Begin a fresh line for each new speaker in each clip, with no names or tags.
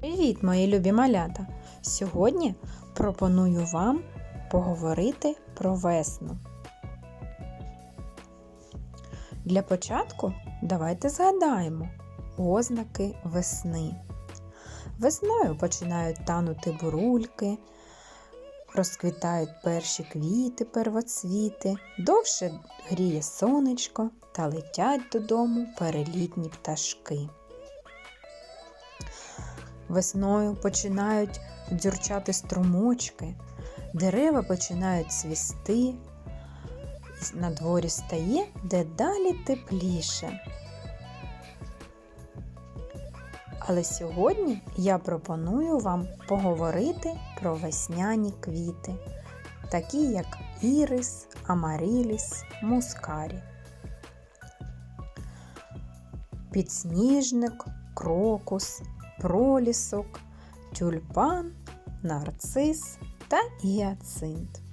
Привіт, мої любі малята! Сьогодні пропоную вам поговорити про весну. Для початку давайте згадаємо ознаки весни. Весною починають танути бурульки, розквітають перші квіти, первоцвіти, довше гріє сонечко та летять додому перелітні пташки. Весною починають дзюрчати струмочки, дерева починають цвісти, на дворі стає дедалі тепліше. Але сьогодні я пропоную вам поговорити про весняні квіти, такі як ірис, амариліс, мускарі. Підсніжник, крокус, пролісок, тюльпан, нарцис та гіацинт.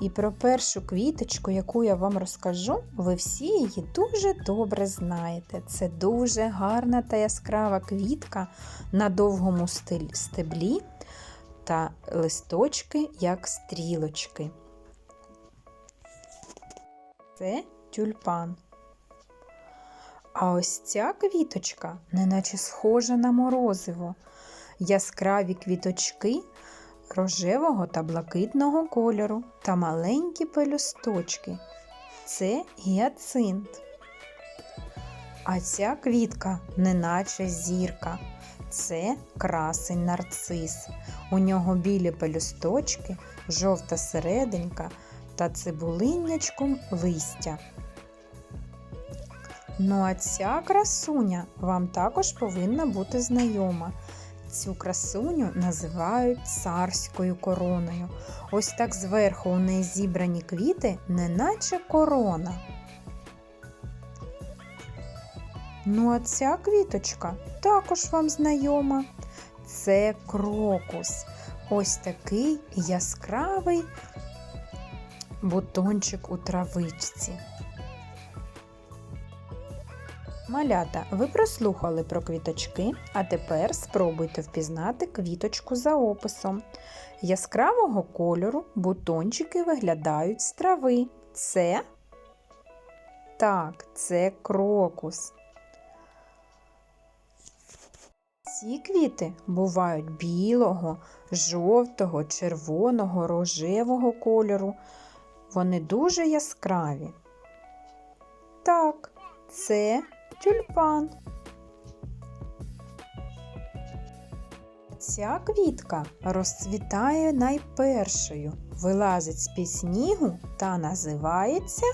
І про першу квіточку, яку я вам розкажу, ви всі її дуже добре знаєте. Це дуже гарна та яскрава квітка на довгому стеблі та листочки, як стрілочки. Це тюльпан. А ось ця квіточка неначе схожа на морозиво. Яскраві квіточки рожевого та блакитного кольору та маленькі пелюсточки. Це гіацинт. А ця квітка неначе зірка. Це красень нарцис. У нього білі пелюсточки, жовта серединка та цибулинячком листя. Ну а ця красуня вам також повинна бути знайома. Цю красуню називають царською короною. Ось так зверху у неї зібрані квіти, неначе корона. Ну а ця квіточка також вам знайома. Це крокус. Ось такий яскравий бутончик у травичці. Малята, ви прослухали про квіточки, а тепер спробуйте впізнати квіточку за описом. Яскравого кольору бутончики виглядають з трави. Це так, це крокус. Ці квіти бувають білого, жовтого, червоного, рожевого кольору. Вони дуже яскраві. Так, це тюльпан. Ця квітка розцвітає найпершою, вилазить з під снігу та називається.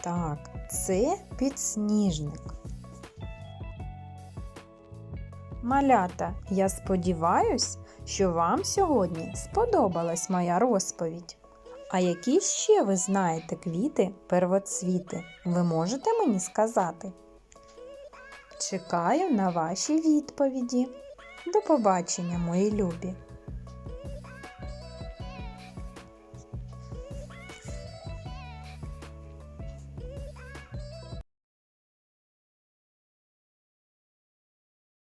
Так, це підсніжник. Малята, я сподіваюсь, що вам сьогодні сподобалась моя розповідь. А які ще ви знаєте квіти первоцвіти? Ви можете мені сказати? Чекаю на ваші відповіді. До побачення, мої любі!